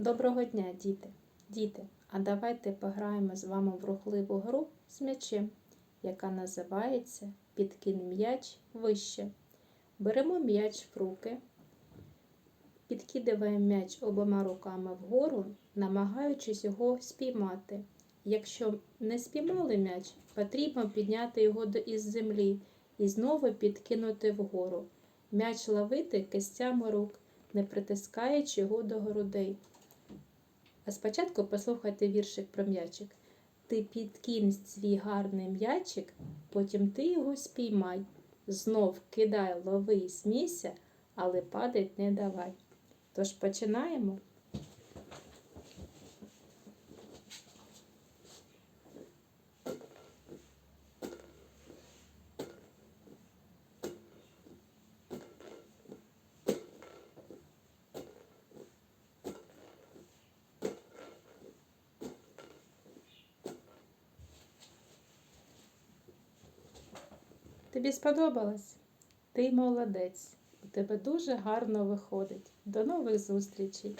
Доброго дня, діти! Діти, а давайте пограємо з вами в рухливу гру з м'ячем, яка називається Підкинь м'яч вище. Беремо м'яч в руки, підкидаємо м'яч обома руками вгору, намагаючись його спіймати. Якщо не спіймали м'яч, потрібно підняти його із землі і знову підкинути вгору. М'яч ловити кистями рук, не притискаючи його до грудей. А спочатку послухайте віршик про м'ячик. Ти підкинь свій гарний м'ячик, потім ти його спіймай. Знов кидай, лови і смійся, але падать не давай. Тож починаємо. Тобі сподобалось? Ти молодець. У тебе дуже гарно виходить. До нових зустрічей!